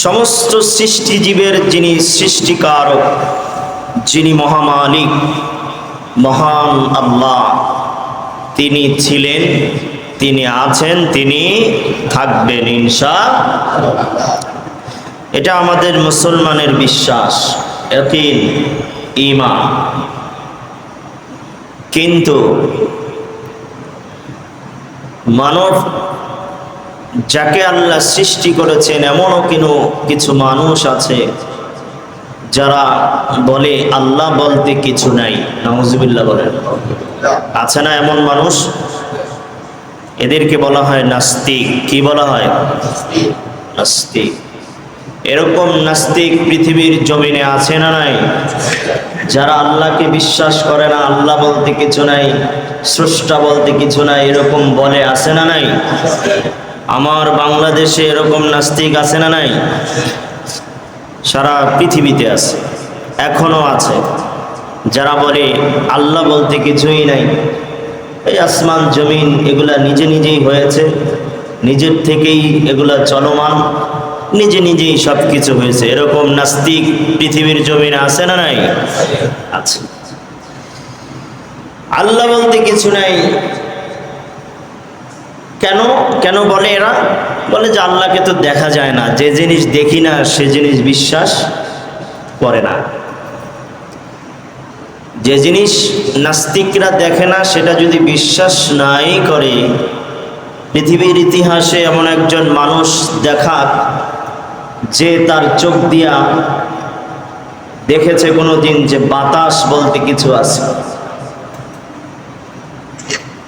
সমস্ত সৃষ্টিজীবের যিনি সৃষ্টিকারক, যিনি মহামালিক, মহান আল্লাহ, তিনি ছিলেন, তিনি আছেন, তিনি থাকবেন ইনশা এটা আমাদের মুসলমানের বিশ্বাস একিন ইমান কিন্তু মানব যাকে আল্লাহ সৃষ্টি করেছেন, এমনও কিনো কিছু মানুষ আছে যারা বলে, আল্লাহ বলতে কিছু নাই। নওয়াজবিল্লাহ বলেন। আছে না এমন মানুষ? এদেরকে বলা হয় নাস্তিক। কি বলা হয়? নাস্তিক। এরকম নাস্তিক পৃথিবীর জমিনে আছে না নাই? যারা আল্লাহকে বিশ্বাস করে না, আল্লাহ বলতে কিছু নাই, স্রষ্টা বলতে কিছু নাই, এরকম বলে আছে না নাই? আমার বাংলাদেশে এরকম নাস্তিক আছে না নাই? সারা পৃথিবীতে আছে, এখনও আছে। যারা বলে আল্লাহ বলতে কিছুই নাই, এই আসমান, জমিন এগুলা নিজে নিজেই হয়েছে, নিজের থেকেই এগুলা চলমান, নিজে নিজেই সব কিছু হয়েছে। এরকম নাস্তিক পৃথিবীর জমিনে আছে না নাই? আছে। আল্লাহ বলতে কিছু নাই কেন? কেন বলে এরা? বলে যে আল্লাহকে তো দেখা যায় না। যে জিনিস দেখি না, সে জিনিস বিশ্বাস করে না। যে জিনিস নাস্তিকরা দেখে না, সেটা যদি বিশ্বাস নাই করে, পৃথিবীর ইতিহাসে এমন একজন মানুষ দেখাক যে তার চোখ দিয়া দেখেছে কোনো দিন যে বাতাস বলতে কিছু আছে।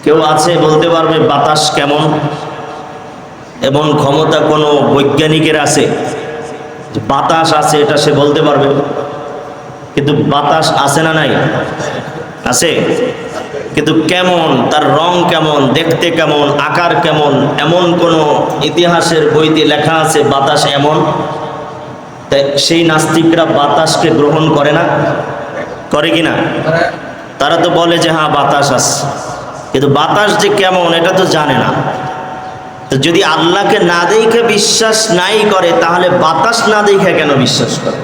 কেউ আছে বলতে পারবে, বাতাস কেমন? এমন ক্ষমতা কোনো বৈজ্ঞানিকের আছে? বাতাস আছে এটা সে বলতে পারবে। কিন্তু বাতাস আছে না নাই? আছে। কিন্তু কেমন, তার রং কেমন, দেখতে কেমন, আকার কেমন, এমন কোনো ইতিহাসের বইতে লেখা আছে বাতাস এমন? তাই সেই নাস্তিকরা বাতাসকে গ্রহণ করে না? করে কি না? তারা তো বলে যে হ্যাঁ বাতাস আছে। কিন্তু বাতাস যে কেমন, এটা তো জানে না। যদি আল্লাহকে না দেখে বিশ্বাস নাই করে, তাহলে বাতাস না দেখে কেন বিশ্বাস করে?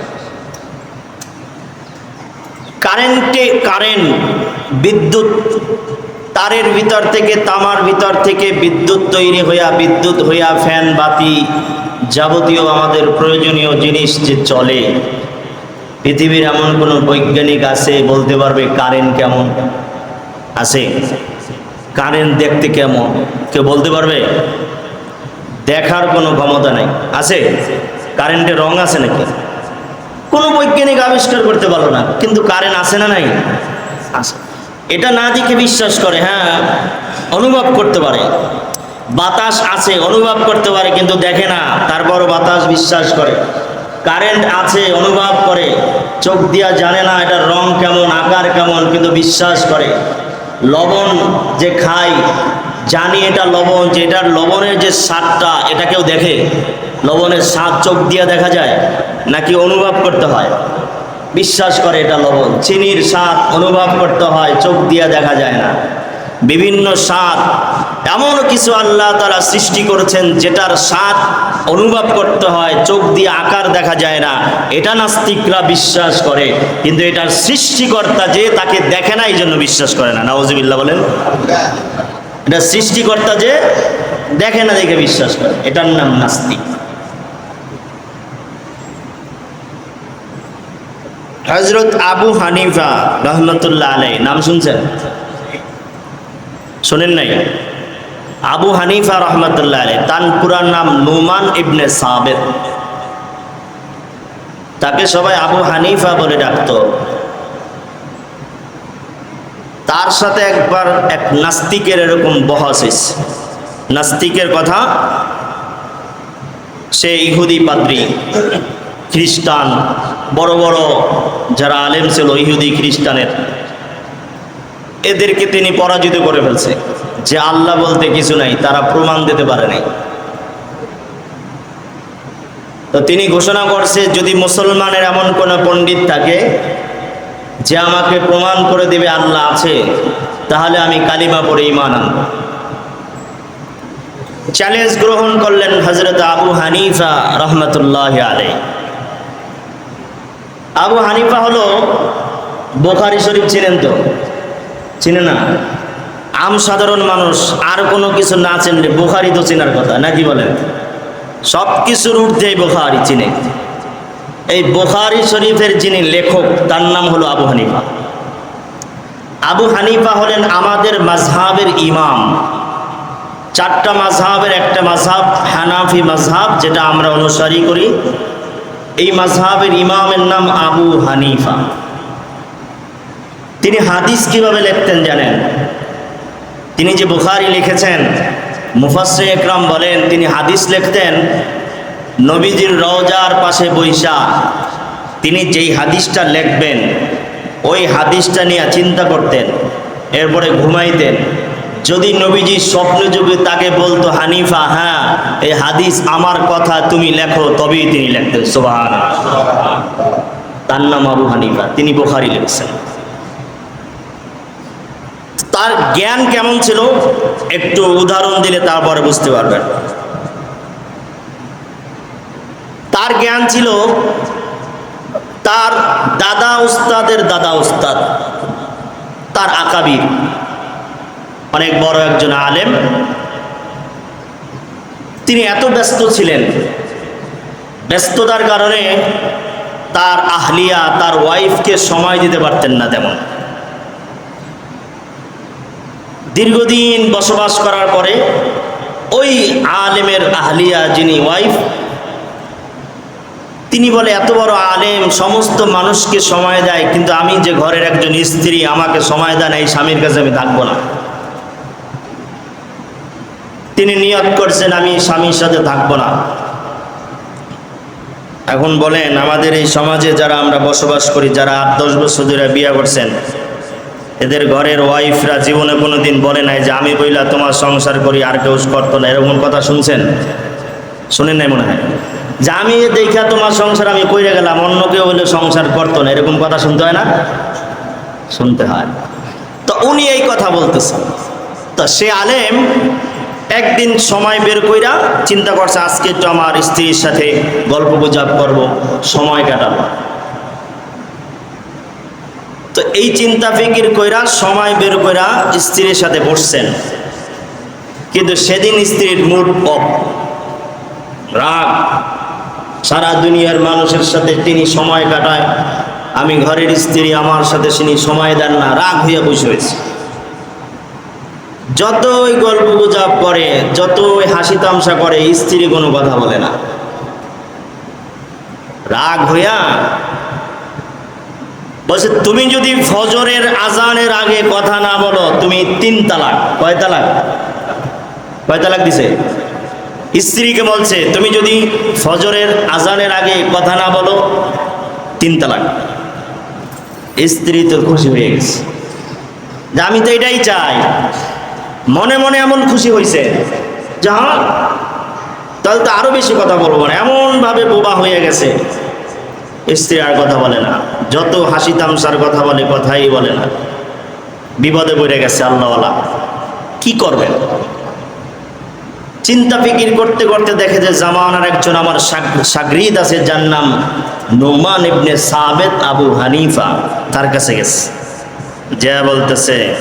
কারেন্টে কারেন্ট, বিদ্যুৎ, তারের ভিতর থেকে তামার ভিতর থেকে বিদ্যুৎ তৈরি হইয়া, বিদ্যুৎ হইয়া ফ্যান, বাতি যাবতীয় আমাদের প্রয়োজনীয় জিনিস যে চলে, পৃথিবীর এমন কোনো বৈজ্ঞানিক আছে বলতে পারবে কারেন্ট কেমন? আছে। কারেন্ট দেখতে কেমন? কেউ বলতে পারবে? দেখার কোনো ক্ষমতা নেই। আছে? কারেন্টের রং আছে নাকি? কোনো বৈজ্ঞানিক আবিষ্কার করতে পারল না। কিন্তু কারেন্ট আছে না নাই? আছে। এটা না দেখে বিশ্বাস করে হ্যাঁ অনুভব করতে পারে। বাতাস আছে, অনুভব করতে পারে, কিন্তু দেখে না। তারপরও বাতাস বিশ্বাস করে। কারেন্ট আছে, অনুভব করে। চোখ দিয়া জানে না এটার রং কেমন, আকার কেমন, কিন্তু বিশ্বাস করে। লবণ যে খাই, জানি এটা লবণ, যে এটার লবণের যে স্বাদটা, এটা কেউ দেখে? লবণের স্বাদ চোখ দিয়ে দেখা যায়? নাকি অনুভব করতে হয়? বিশ্বাস করে এটা লবণ। চিনির স্বাদ অনুভব করতে হয়, চোখ দিয়ে দেখা যায় না। বিভিন্ন স্বাদ। এমন কিছু আল্লাহ তারা সৃষ্টি করেছেন যেটার স্বাদ অনুভব করতে হয়, চোখ দিয়ে আকার দেখা যায় না। এটা নাস্তিকরা বিশ্বাস করে, কিন্তু এটার সৃষ্টিকর্তা যে তাকে দেখে না এই জন্য বিশ্বাস করে না। নওয়াজিবিল্লা বলেন। এটা সৃষ্টিকর্তা যে দেখে না, দেখে বিশ্বাস করে। এটার নাম নাস্তিক। হজরত আবু হানিফা রহমতুল্লাহ আলাই নাম শুনছেন? শোনেন নাই? আবু হানিফা রহমতুল্লাহ আলাই তার পুরার নাম নুমান ইবনে সাবেদ তাকে সবাই আবু হানিফা বলে ডাকত। তার সাথে একবার এক নাস্তিকের এরকম বহস হয়েছে নাস্তিকের কথা, সে ইহুদি পাদ্রী, খ্রিস্টান, বড় বড় যারা আলেম ছিল, ইহুদি খ্রিস্টানের। এদেরকে তিনি পরাজিত করে ফেলছে। যে আল্লাহ বলতে কিছু নাই, তারা প্রমাণ দিতে পারে নাই। তো তিনি ঘোষণা করছে, যদি মুসলমানের এমন কোনো পণ্ডিত থাকে, যে আমাকে প্রমাণ করে দেবে আল্লাহ আছে, তাহলে আমি কালিমা পরে ইমান আনব। চ্যালেঞ্জ গ্রহণ করলেন হজরত আবু হানিফা রহমতুল্লাহ আলাই আবু হানিফা হলো বোখারি শরীফ ছিলেন তো। চিনে না? আম সাধারণ মানুষ, আর কোনো কিছু না চিনলে বোখারি তো চেনার কথা, নাকি বলেন? সব কিছুর ঊর্ধ্বে বোখারি চিনে। এই বোখারি শরীফের যিনি লেখক, তার নাম হলো আবু হানিফা। আবু হানিফা হলেন আমাদের মাঝহাবের ইমাম। চারটা মাঝহাবের একটা মাঝহাব হানাফি মাঝহাব যেটা আমরা অনুসারী করি। এই মাঝহাবের ইমামের নাম আবু হানিফা। তিনি হাদিস কীভাবে লিখতেন জানেন? তিনি যে বুখারি লিখেছেন মুফাসে একরাম বলেন, তিনি হাদিস লিখতেন, নবীজির রওজার পাশে বৈশা, তিনি যেই হাদিসটা লিখবেন, ওই হাদিসটা নিয়ে চিন্তা করতেন, এরপরে ঘুমাইতেন। যদি নবীজি স্বপ্ন যুগে তাকে বলতো, হানিফা হ্যাঁ এই হাদিস আমার কথা তুমি লেখো, তবেই তিনি লিখতেন সোবাহান তার নাম আবু হানিফা, তিনি বোখারি লিখছেন। তার জ্ঞান কেমন ছিল? একটু উদাহরণ দিলে তারপরে বুঝতে পারবেন। তার জ্ঞান ছিল তার দাদা উস্তাদের দাদা উস্তাদ, তার আকাবির, অনেক বড় একজন আলেম। তিনি এত ব্যস্ত ছিলেন, ব্যস্ততার কারণে তার আহলিয়া, তার ওয়াইফকে সময় দিতে পারতেন না তেমন। দীর্ঘদিন বসবাস করার পরে ওই আলেমের আহলিয়া যিনি ওয়াইফ, তিনি বলে, এত বড় আলেম, সমস্ত মানুষকে সময় দেয়, কিন্তু আমি যে ঘরের একজন স্ত্রী, আমাকে সময় দেয় না, এই স্বামীর কাছে আমি থাকব না। তিনি নিয়ত করছেন, আমি স্বামীর সাথে থাকব না। এখন বলেন, আমাদের এই সমাজে যারা আমরা বসবাস করি, যারা আট, দশ বছর ধরে বিয়ে করছেন এদের ঘরের ওয়াইফরা জীবনে কোনো দিন বলে নাই যে আমি বইলা তোমার সংসার করি, আর কেউ করতো না। এরকম কথা শুনছেন? শুনেন নাই মনে হয়? যে আমি দেখা তোমার সংসার আমি কইরে গেলাম, অন্য কেউ হলে সংসার করতো না। এরকম কথা শুনতে হয় না? শুনতে হয়। তো উনি এই কথা বলতেছেন। তো সে আলেম একদিন সময় বের কইরা চিন্তা করছে, আজকে একটু আমার স্ত্রীর সাথে গল্প গুজব করব, সময় কাটাবো। তো এই চিন্তা ফিকির কইরা, সময় বের কইরা স্ত্রীর সাথে বসছেন। কিন্তু সেদিন স্ত্রীর মুড অফ রাগ। সারা দুনিয়ার মানুষের সাথে তিনি সময় কাটায়। আমি ঘরের স্ত্রী, আমার সাথে তিনি সময় দেন না, রাগ হইয়া বসে হয়েছে যতই গল্প গুজব করে, যতই হাসি তামসা করে, স্ত্রী কোনো কথা বলে না। রাগ হইয়া বলছে, তুমি যদি ফজরের আজানের আগে কথা না বলো, তুমি তিন তালাক। কয় তালাক? কয় তালাক দিছে? স্ত্রীকে বলছে, তুমি যদি ফজরের আজানের আগে কথা না বলো, তিন তালাক। স্ত্রী তো খুশি হয়ে গেছে। যে আমি তো এটাই চাই। মনে মনে এমন খুশি হয়েছে যা তাহলে তো আরও বেশি কথা বলব না। এমনভাবে বোবা হয়ে গেছে। স্ত্রী আর কথা বলে না, যত হাসি তামসার কথা বলে, কথাই বলে না। বিপদে পড়ে গেছে আল্লাহওয়ালা। কি করবেন? চিন্তা ফিকির করতে করতে দেখে যে জামানার একজন আমার সাগ- সাগরিদ আছে, যার নাম নোমান ইবনে সাবেদ আবু হানিফা, তার কাছে গেছে। যা বলতেছে,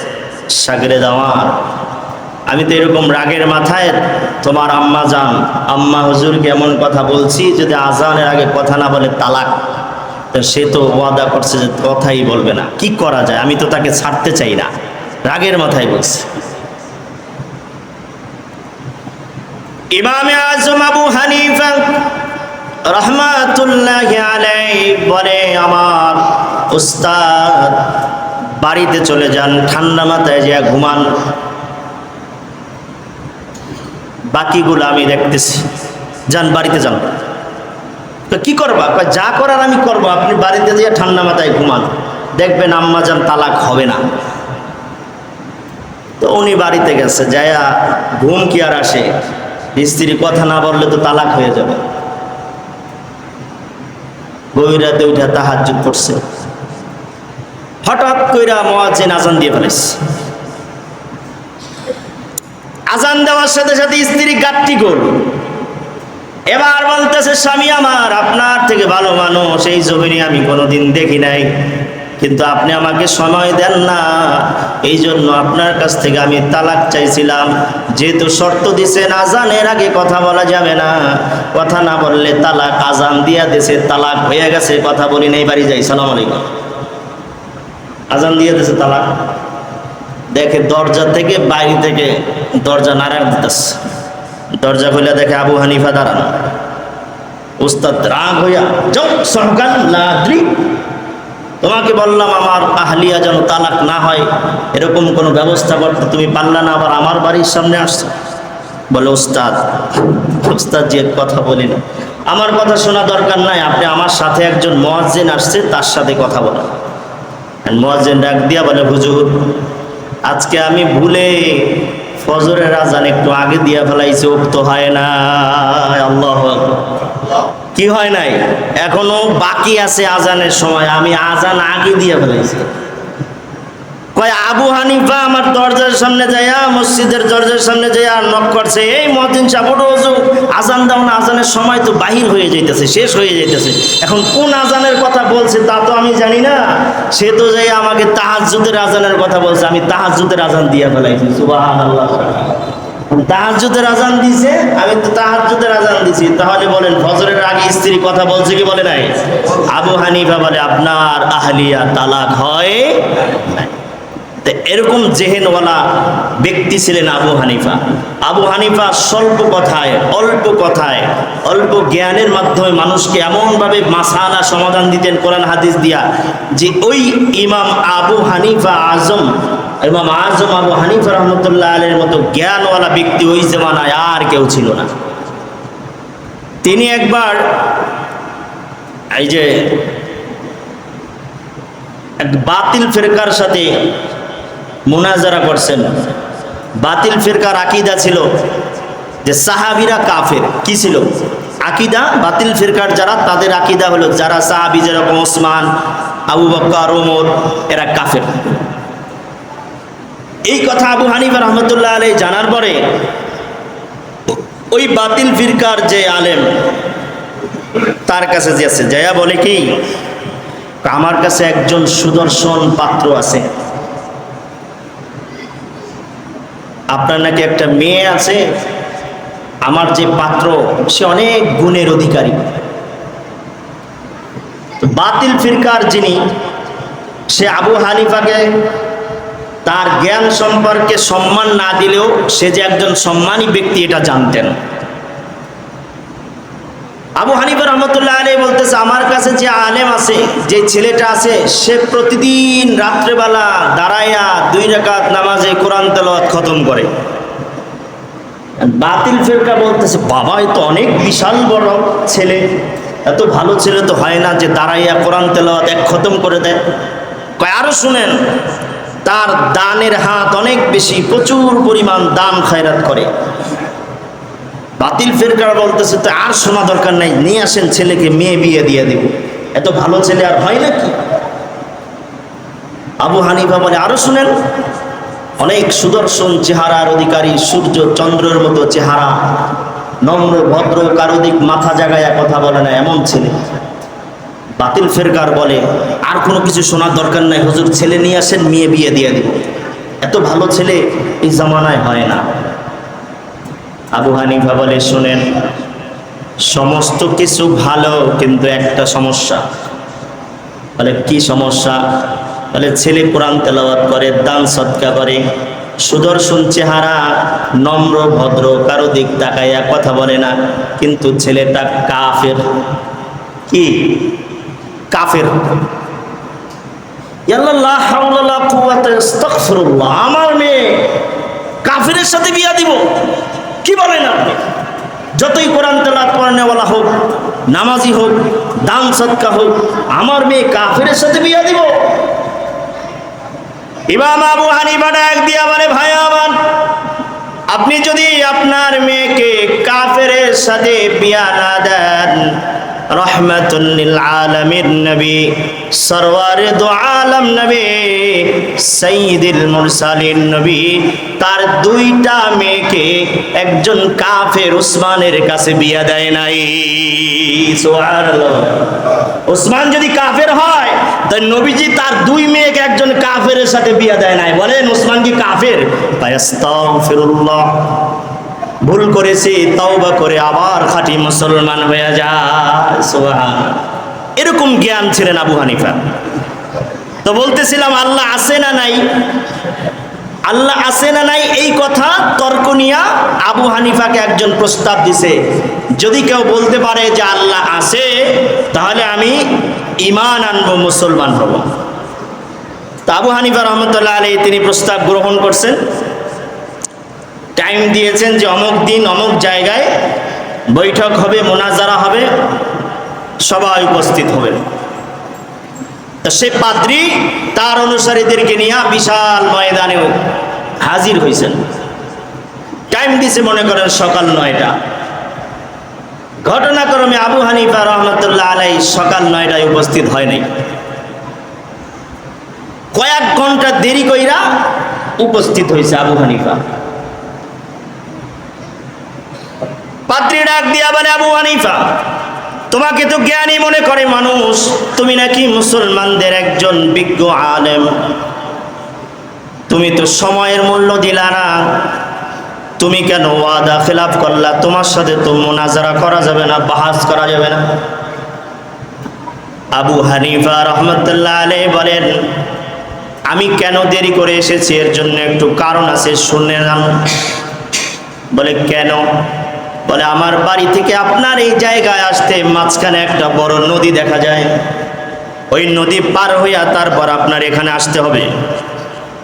সাগরেদ আমার আমি তো এরকম রাগের মাথায় তোমার আম্মা যান, আম্মা হুজুরকে এমন কথা বলছি যদি আজানের আগে কথা না বলে তালাক। তো সে তো ওয়াদা করছে যে কথাই বলবে না। কি করা যায়? আমি তো তাকে ছাড়তে চাই না। রাগের মাথায় বলছে। ইমামে আজম আবু হানিফা রহমাতুল্লাহ বলে, আমার উস্তাদ বাড়িতে চলে যান, ঠান্ডা মাথায় যে ঘুমান। বাকিগুলো আমি দেখতেছি। যান, বাড়িতে যান। কি করবা? যা করার আমি করব। আপনি বাড়িতে যেয়ে ঠান্ডা মাথায় ঘুমান। দেখবেন আম্মা যান তালাক হবে না। তো উনি বাড়িতে গেছে, যায়া ঘুম কি আর আসে? স্ত্রী কথা না বললে তো তালাক হয়ে যাবে। গভীর রাতে উঠে তাহার যুগ করছে। হঠাৎ কইরা মোয়াজ্জিন আজান দিয়ে ফেলেছে আজান দেওয়ার সাথে সাথে স্ত্রী গাত্তি গোল। এবার বলতেছে, স্বামী আমার, আপনার থেকে ভালো মানুষ, এই জমিনে আমি কোনোদিন দেখি নাই। কিন্তু আপনি আমাকে সময় দেন না। এই জন্য আপনার কাছ থেকে আমি তালাক চাইছিলাম। যেহেতু শর্ত দিছেন আজানের আগে কথা বলা যাবে না। কথা না বললে তালাক, আজান দিয়া দিছে, তালাক হয়ে গেছে। কথা বলি নেই, বাড়ি যাই। সালাম আলাইকুম। আজান দিয়ে দিছে তালাক। দেখে দরজা থেকে বাইরে থেকে দরজা নাড়া দিতেছে। দরজা খুলে দেখে আবু হানিফা দাঁড়ানো। উস্তাদ রাগ হইয়া, যাও সহকাল লাদ্রি তোমাকে বললাম, আমার আহলিয়া যেন তালাক না হয়, এরকম কোনো ব্যবস্থা করতে তুমি পারলা না, আবার আমার বাড়ির সামনে আসছো। বলে, উস্তাদ উস্তাদ যে কথা বলি না। আমার কথা শোনা দরকার নাই, আপনি আমার সাথে একজন মোয়াজ্জেন আসছে, তার সাথে কথা বলেন। মোয়াজ্জেন ডাক দিয়া বলে, হুজুর আজকে আমি ভুলে ফজরের আজান একটু আগে দিয়া ফেলাইছে উক্ত হয় না। আল্লাহ কি হয় নাই? এখনও বাকি আছে আজানের সময়, আমি আজান আগে দিয়ে ফেলাইছি। কয়, আবু হানিফা আমার দরজার সামনে যাইয়া, মসজিদের দরজার সামনে যাইয়া নক করছে, এই মদিন সাপড় আজান দাও না, আজানের সময় তো বাহির হয়ে যাইতেছে, শেষ হয়ে যাইতেছে। এখন কোন আজানের কথা বলছে তা তো আমি জানি না। সে তো যাই আমাকে তাহাজুদের আজানের কথা বলছে, আমি তাহাজুদের আজান দিয়ে ফেলাইছি, সুবহানাল্লাহ। তাহাজুদের আজান দিছে, আমি তো তাহাজুদের আজান দিছি। তাহলে বলেন, ফজরের আগে স্ত্রী কথা বলছে কি বলে নাই? আবু হানিফা বলে, আপনার আহলিয়া তালাক হয়। তো এরকম জেহেনওয়ালা ব্যক্তি ছিলেন আবু হানিফা। আবু হানিফা স্বল্প কথায়, অল্প কথায়, অল্প জ্ঞানের মাধ্যমে মানুষকে এমনভাবে মাসালা সমাধান দিতেন কোরআন হাদিস দিয়া যে ওই ইমাম আবু হানিফা আজম, ইমাম আজম আবু হানিফা রহমতুল্লাহ আলের মতো জ্ঞানওয়ালা ব্যক্তি ওই জমানায় আর কেউ ছিল না। তিনি একবার এই যে এক বাতিল ফেরকার সাথে মোনাজারা করছেন। বাতিল ফেরকার আকিদা ছিল যে সাহাবিরা কাফের। কি ছিল? আকিদা? বাতিল ফিরকার যারা, তাদের আকিদা হলো যারা সাহাবি যেরকম ওসমান, আবু বক্কর, ওমর, এরা কাফের। এই কথা আবু হানিফা রহমতুল্লাহ আলাই জানার পরে ওই বাতিল ফিরকার যে আলেম, তার কাছে যে আছে জয়া বলে কি, আমার কাছে একজন সুদর্শন পাত্র আছে। আপনার নাকি একটা মেয়ে আছে? আমার যে পাত্র, সে অনেক গুণের অধিকারী। বাতিল ফিরকার যিনি, সে আবু হানিফাকে তার জ্ঞান সম্পর্কে সম্মান না দিলেও সে যে একজন সম্মানী ব্যক্তি, এটা জানতেন। আবু হানিফা রহমতুল্লাহ আলী বলতেছে, আমার কাছে যে আলেম আছে, যে ছেলেটা আছে, সে প্রতিদিন রাত্রেবেলা দাঁড়াইয়া দুই রাকাত নামাজে কোরআন তেলাওয়াত খতম করে। বাতিল ফেরকা বলতেছে, বাবা তো অনেক বিশাল বড় ছেলে। এত ভালো ছেলে তো হয় না যে দাঁড়াইয়া কোরআন তেলাওয়াত এক খতম করে দেয়। কয়, আরও শুনেন, তার দানের হাত অনেক বেশি, প্রচুর পরিমাণ দান খায়রাত করে। বাতিল ফেরকার বলতেছে, তো আর শোনা দরকার নাই, নিয়ে আসেন ছেলেকে, মেয়ে বিয়ে দিয়ে দেব। এত ভালো ছেলে আর হয় নাকি? আবু হানিফা বলে, আরও শুনেন, অনেক সুদর্শন চেহারার অধিকারী, সূর্য চন্দ্রের মতো চেহারা, নম্র, ভদ্র, কারোদিক মাথা জাগায়া কথা বলে না, এমন ছেলে। বাতিল ফেরকার বলে, আর কোনো কিছু শোনার দরকার নাই, হুজুর, ছেলে নিয়ে আসেন, মেয়ে বিয়ে দিয়ে দেব। এত ভালো ছেলে এই জামানায় হয় না। আবু হানিফা বলে, শোনেন, সমস্ত কিছু ভালো কিন্তু একটা সমস্যা। বলে, কি সমস্যা? বলে, ছেলে কোরআন তেলাওয়াত করে, দান সৎকা করে, সুদর্শন চেহারা, নম্র, ভদ্র, কারও দিক তাকাইয়া কথা বলে না, কিন্তু ছেলেটা কাফের। কি? কাফের। আমার মেয়ে কাফেরের সাথে বিয়া দিব। কি বলেন আপনি? যতই কোরআন তেলাত পড়নেওয়ালা হোক, নামাজি হোক, দান সৎকা হোক, আমার মেয়ে কাফের সাথে বিয়া দিব। ইমাম আবু হানিফা ডাক দিয়া বলে, ভাই আমার আপনি যদি আপনার মেয়েকে কাফের সাথে বিয়া না দেন রহমাতুল্লিল আলামিন নবী, সরওয়ারে দো আলম নবী সঈদুল মুরসালিন নবী, তার দুইটা মেয়েকে একজন কাফের উসমানের কাছে বিয়া দেয় নাই। উসমান যদি কাফের হয় তাই নবীজি তার দুই মেয়েকে একজন কাফের সাথে বিয়া দেয় নাই। বলেন, উসমান কি কাফের? ভুল করেছি, তওবা করে আবার খাঁটি মুসলমান হয়ে যায়। এরকম জ্ঞান ছিলেন আবু হানিফা। তো বলতেছিলাম, আল্লাহ আছে না নাই? আল্লাহ আছে না নাই? এই কথা তর্ক নিয়া আবু হানিফাকে একজন প্রস্তাব দিছে। যদি কেউ বলতে পারে যে আল্লাহ আছে, তাহলে আমি ইমান আনব, মুসলমান হব। তা আবু হানিফা রহমতুল্লাহ আলী তিনি প্রস্তাব গ্রহণ করছেন। টাইম দিয়েছেন যে অমুক দিন অমুক জায়গায় বৈঠক হবে, মোনাজারা হবে, সবাই উপস্থিত হবেন। তা সে পাদ্রি তার অনুসারীদেরকে নিয়ে বিশাল ময়দানেও হাজির হয়েছেন টাইম দিছে মনে করেন সকাল নয়টা। ঘটনাক্রমে আবু হানিফা রহমতুল্লাহ আলাই সকাল নয়টায় উপস্থিত হয় নাই। কয়েক ঘণ্টা দেরি কইরা উপস্থিত হয়েছে আবু হানিফা। পাত্রী ডাক দিয়া বলে, আবু হানিফা, তোমাকে তো জ্ঞানী মনে করে মানুষ। তুমি নাকি মুসলমানদের একজন বিজ্ঞ আলেম। তুমি তো সময়ের মূল্য দিলা না। তুমি কেন ওয়াদা খেলাফ করলা? তোমার সাথে তো মোনাজারা করা যাবে না, বাহাস করা যাবে না। আবু হানিফা রহমতুল্লাহ আলে বলেন, আমি কেন দেরি করে এসেছি? এর জন্য একটু কারণ আছে, শুনে নাম বলে, কেন? বলে, আমার বাড়ি থেকে আপনার এই জায়গায় আসতে মাঝখানে একটা বড় নদী দেখা যায়। ওই নদী পার হইয়া তারপর আপনার এখানে আসতে হবে।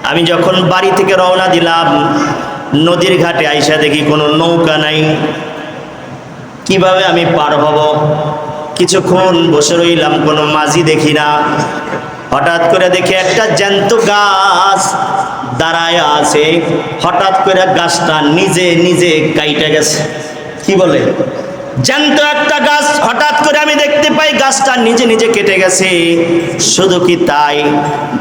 আমি যখন বাড়ি থেকে রওনা দিলাম, নদীর ঘাটে আইসা দেখি কোনো নৌকা নাই। কীভাবে আমি পার হব? কিছুক্ষণ বসে রইলাম, কোনো মাঝি দেখি না। হঠাৎ করে দেখি একটা জ্যান্ত গাছ দাঁড়ায় আছে। হঠাৎ করে গাছটা নিজে নিজে কাইটে গেছে। কি বলে? জ্যান্ত একটা গাছ, হঠাৎ করে আমি দেখতে পাই গাছটা নিজে নিজে কেটে গেছে। শুধু কি তাই?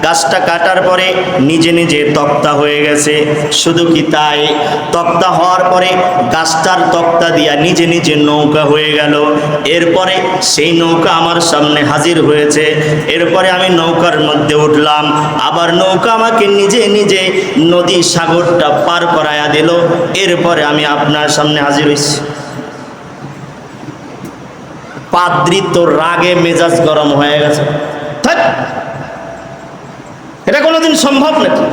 গাছটা কাটার পরে নিজে নিজে তক্তা হয়ে গেছে। শুধু কি তাই? তক্তা হওয়ার পরে গাছটার তক্তা দিয়া নিজে নিজে নৌকা হয়ে গেল। এরপরে সেই নৌকা আমার সামনে হাজির হয়েছে। এরপরে আমি নৌকার মধ্যে উঠলাম। আবার নৌকা আমাকে নিজে নিজে নদী সাগরটা পার করায়া দিল। এরপরে আমি আপনার সামনে হাজির হয়েছি পাদ্রি তো রাগে মেজাজ গরম হয়ে গেছে। এটা কোনোদিন সম্ভব নাকি?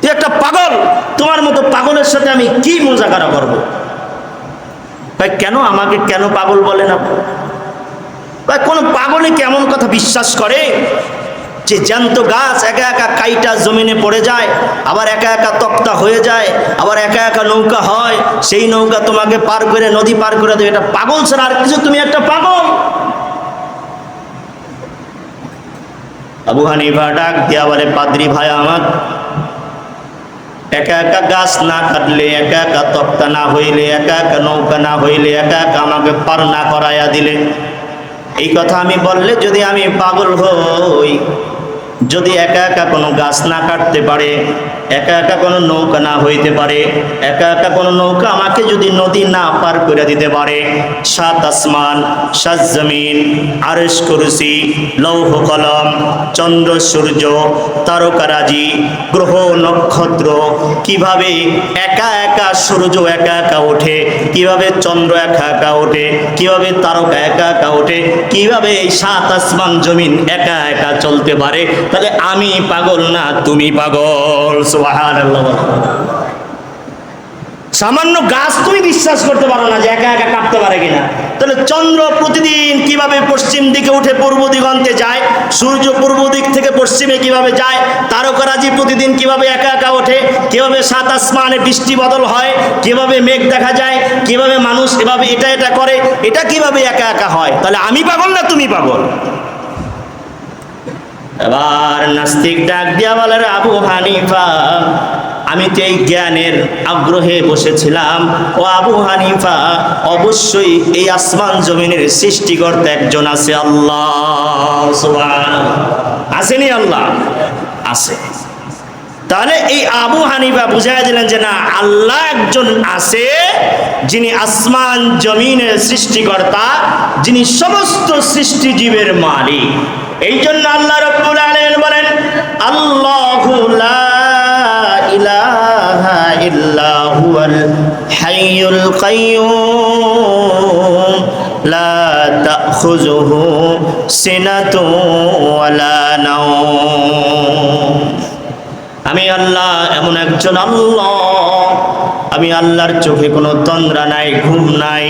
তুই একটা পাগল, তোমার মতো পাগলের সাথে আমি কি মজা করা করব? কেন আমাকে কেন পাগল বলে না? ভাই, কোন পাগলে কেমন কথা বিশ্বাস করে? যে জ্যান্ত গাছ একা একা কাইটা জমিনে পড়ে যায়, আবার একা একা তক্তা হয়ে যায়, আবার একা একা নৌকা হয়, সেই নৌকা তোমাকে পার করে, নদী পার করে দেবে। এটা পাগল ছাড়া আর কিছু, তুমি একটা পাগল। আবু হানিফা ডাক দিয়া বলে, পাদ্রি ভাই আমার, একা একা গাছ না কাটলে, একা একা তক্তা না হইলে, একা একা নৌকা না হইলে, একা একা আমাকে পার না করাইয়া দিলে। এই কথা আমি বললে, যদি আমি পাগল হই যদি একা একা কোনো গাছ না কাটতে পারে একা একা কোনো নৌকা না হইতে পারে। একা একা কোনো নৌকা আমাকে যদি নদী না পার করে দিতে পারে। সাত আসমান, সাত জমিন আরস কুরসি, লৌহ কলম, চন্দ্র, সূর্য তারকারাজি গ্রহ, নক্ষত্র। কীভাবে একা একা সূর্য একা একা ওঠে? কীভাবে চন্দ্র একা একা ওঠে? কীভাবে তারকা একা একা ওঠে? কীভাবে এই সাত আসমান, জমিন একা একা চলতে পারে? তাহলে আমি পাগল না, তুমি পাগল। সামান্য গাছ তুমি বিশ্বাস করতে পারো না যে একা একা কাটতে পারে কিনা। তাহলে চন্দ্র প্রতিদিন কীভাবে পশ্চিম দিকে উঠে পূর্ব দিগন্তে যায়, সূর্য পূর্ব দিক থেকে পশ্চিমে কীভাবে যায়, তারকারাজি প্রতিদিন কীভাবে একা একা ওঠে, কীভাবে সাত আসমানে বৃষ্টি বদল হয়, কীভাবে মেঘ দেখা যায়, কীভাবে মানুষ এভাবে এটা এটা করে, এটা কীভাবে একা একা হয়? তাহলে আমি পাগল না তুমি পাগল? এবার নাস্তিক ডাক দিয়া আবু হানিফা, আমি তো এই জ্ঞানের আগ্রহে বসেছিলাম। ও আবু হানিফা, অবশ্যই এই আসমান জমিনের সৃষ্টিকর্তা একজন আছে আল্লাহ। আসেনি আল্লাহ? আছে। তাহলে এই আবু হানিফা বুঝাই দিলেন যে না, আল্লাহ একজন আছে যিনি আসমান জমিনের সৃষ্টিকর্তা, যিনি সমস্ত সৃষ্টিজীবের মালিক। এই জন্য আল্লাহ রব্বুল আলামিন বলেন, আল্লাহু লা ইলাহা ইল্লা হুয়াল হাইয়ুল কাইয়্যুম লা তাখুযুহু সিনাতুন ওয়ালা আমি আল্লাহ, এমন একজন আল্লাহ। আমি আল্লাহর চোখে কোনো তন্দ্রা নাই, ঘুম নাই।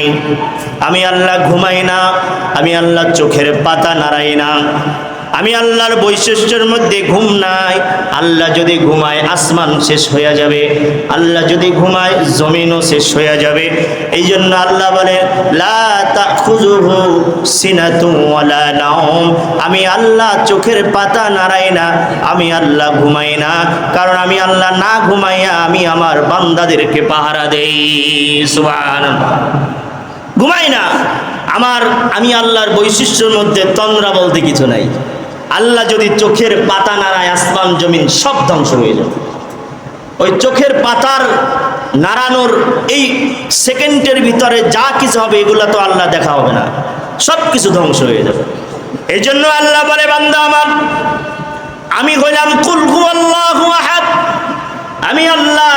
আমি আল্লাহ ঘুমাই না, আমি আল্লাহ চোখের পাতা নাড়াই না। আমি আল্লাহর বৈশিষ্ট্যের মধ্যে ঘুম নাই। আল্লাহ যদি ঘুমায়, আসমান শেষ হয়ে যাবে। আল্লাহ যদি ঘুমায়, জমিনও শেষ হয়ে যাবে। এই জন্য আল্লাহ বলে আমি আল্লাহ চোখের পাতা নাড়াই না, আমি আল্লাহ ঘুমাই না। কারণ আমি আল্লাহ না ঘুমাইয়া আমি আমার বান্দাদেরকে পাহারা দেই। ঘুমাই না। আমার, আমি আল্লাহর বৈশিষ্ট্যের মধ্যে তন্দ্রা বলতে কিছু নাই। আল্লাহ যদি চোখের পাতা নাড়ায় আসমান, জমিন সব ধ্বংস হয়ে যাবে ওই চোখের পাতার নাড়ানোর এই সেকেন্ডের ভিতরে যা কিছু হবে, এগুলো তো আল্লাহ দেখা হবে না। সব কিছু ধ্বংস হয়ে যাবে। এই জন্য আল্লাহ বলে, বান্দা আমার, আমি হইলাম কুলহু আল্লাহ আমি আল্লাহ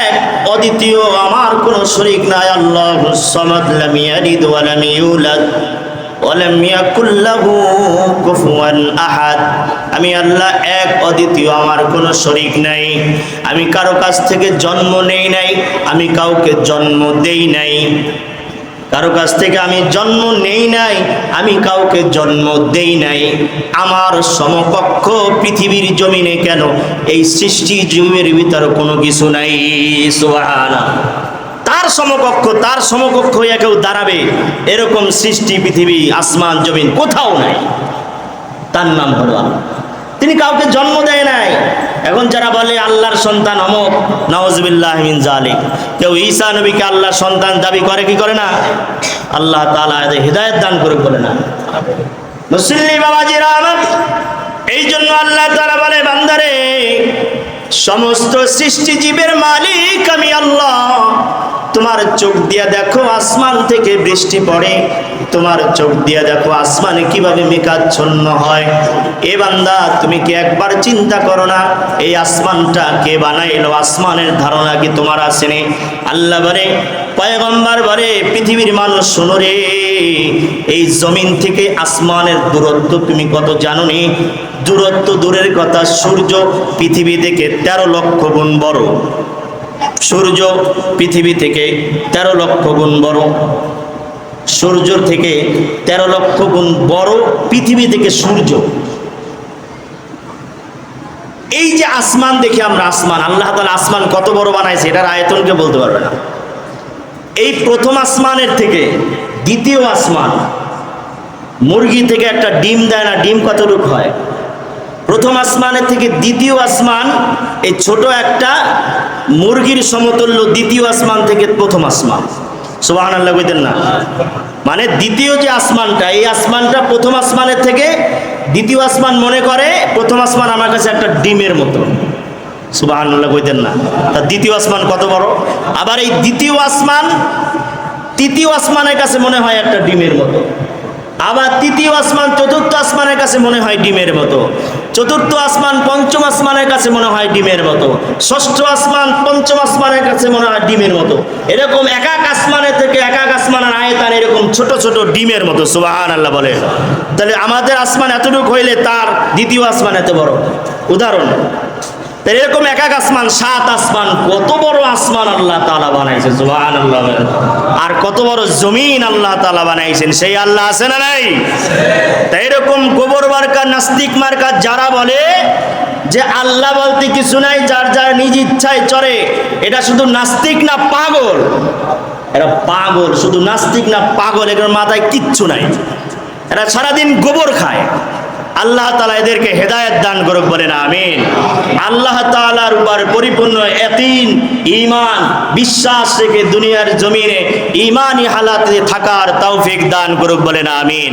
এক, অদ্বিতীয়, আমার কোনো শরীক নাই। আল্লাহ সামাদ লাম ইয়ালিদ ওয়া লাম ইউলাদ। ওয়া লাম ইয়াকুল লাহু কুফুয়ান আহাদ। আমি আল্লাহ এক, অদ্বিতীয়, আমার কোনো শরীক নাই। আমি কারও কাছ থেকে জন্ম নেই নাই, আমি কাউকে জন্ম দেই নাই। কারও কাছ থেকে আমি জন্ম নেই নাই, আমি কাউকে জন্ম দেই নাই। আমার সমকক্ষ পৃথিবীর জমিনে কেন এই সৃষ্টি জমির ভিতরে কোনো কিছু নাই? সুবহানা তার সমকক্ষ তার সমকক্ষ হইয়া কেউ দাঁড়াবে, এরকম সৃষ্টি পৃথিবী, আসমান, জমিন কোথাও নাই। তার নাম হলো আল্লাহ। তিনি কাউকে জন্ম দেয় নাই। এখন যারা বলে আল্লাহর সন্তান অমক নওয়াজবিল্লাহ মিন জালিক কেউ ঈসা নবীকে আল্লাহর সন্তান দাবি করে কি করে না? আল্লাহ এদের হৃদায়ত দান করে বলে না। মুসল্লি বাবাজিরা আমার এই জন্য আল্লাহ তাআলা বলে, বান্দারে, সমস্ত সৃষ্টিজীবের মালিক আমি আল্লাহ। তোমার চোখ দিয়া দেখো আসমান থেকে বৃষ্টি পড়ে। তোমার চোখ দিয়া দেখো আসমানে কীভাবে মেঘাচ্ছন্ন হয়। এ বান্দা, তুমি কি একবার চিন্তা করো না, এই আসমানটা কে বানাইলো? আসমানের ধারণা কি তোমার আসেনি আল্লাহ বলে, পয়গম্বর বলে, পৃথিবীর মানুষ শোনো রে, এই জমিন থেকে আসমানের দূরত্ব তুমি কত জানো নি? দূরত্ব দূরের কথা, সূর্য পৃথিবী থেকে তেরো লক্ষ গুণ বড়। সূর্য পৃথিবী থেকে তেরো লক্ষ গুণ বড়। সূর্যর থেকে তেরো লক্ষ গুণ বড় পৃথিবী থেকে সূর্য। এই যে আসমান দেখি আমরা আসমান, আল্লাহ আসমান কত বড় বানাইছে, এটার আয়তনকে বলতে পারবে না। এই প্রথম আসমানের থেকে দ্বিতীয় আসমান, মুরগি থেকে একটা ডিম দেয় না, ডিম কতটুকু হয়? প্রথম আসমানের থেকে দ্বিতীয় আসমান, এই ছোট একটা মুরগির সমতুল্য দ্বিতীয় আসমান থেকে প্রথম আসমান। সুবাহ আল্লাহ কইতেন না? মানে দ্বিতীয় যে আসমানটা, এই আসমানটা প্রথম আসমানের থেকে দ্বিতীয় আসমান মনে করে, প্রথম আসমান আমার কাছে একটা ডিমের মতো। সুবাহ আল্লাহ কইতেন না? তা দ্বিতীয় আসমান কত বড়? আবার এই দ্বিতীয় আসমান, তৃতীয় আসমানের কাছে মনে হয় একটা ডিমের মতো। আবার তৃতীয় আসমান, চতুর্থ আসমানের কাছে মনে হয় ডিমের মতো। চতুর্থ আসমান, পঞ্চম আসমানের কাছে মনে হয় ডিমের মতো। ষষ্ঠ আসমান, পঞ্চম আসমানের কাছে মনে হয় ডিমের মতো। এরকম এক এক আসমানে থেকে এক এক আসমানের আয়তান এরকম ছোট ছোট ডিমের মতো সুবাহান আল্লাহ বলে তাহলে আমাদের আসমান এতটুকু হইলে তার দ্বিতীয় আসমান এত বড়। উদাহরণ এরকম এক এক আসমান, সাত আসমান, কত বড় আসমান আল্লাহ তালা বানাইছে সুবহান আল্লাহ আর কত বড় জমিন আল্লাহ তালা বানাইছেন, সেই আল্লাহ আছে না নাই? তাই এরকম গোবর মার্কা, নাস্তিক মার্কা যারা বলে যে আল্লাহ বলতে কিছু নাই, যার যার নিজ ইচ্ছায় চলে এটা শুধু নাস্তিক না পাগল? এরা পাগল, শুধু নাস্তিক না পাগল এগুলোর মাথায় কিচ্ছু নাই। এরা সারাদিন গোবর খায়। আল্লাহ তালা এদেরকে হেদায়ত দান করুক বলেন, আমিন। আল্লাহ তালার উপর পরিপূর্ণ এতিন ইমান বিশ্বাস থেকে দুনিয়ার জমিনে ইমানই হালাতে থাকার তৌফিক দান করুক বলেন, আমিন।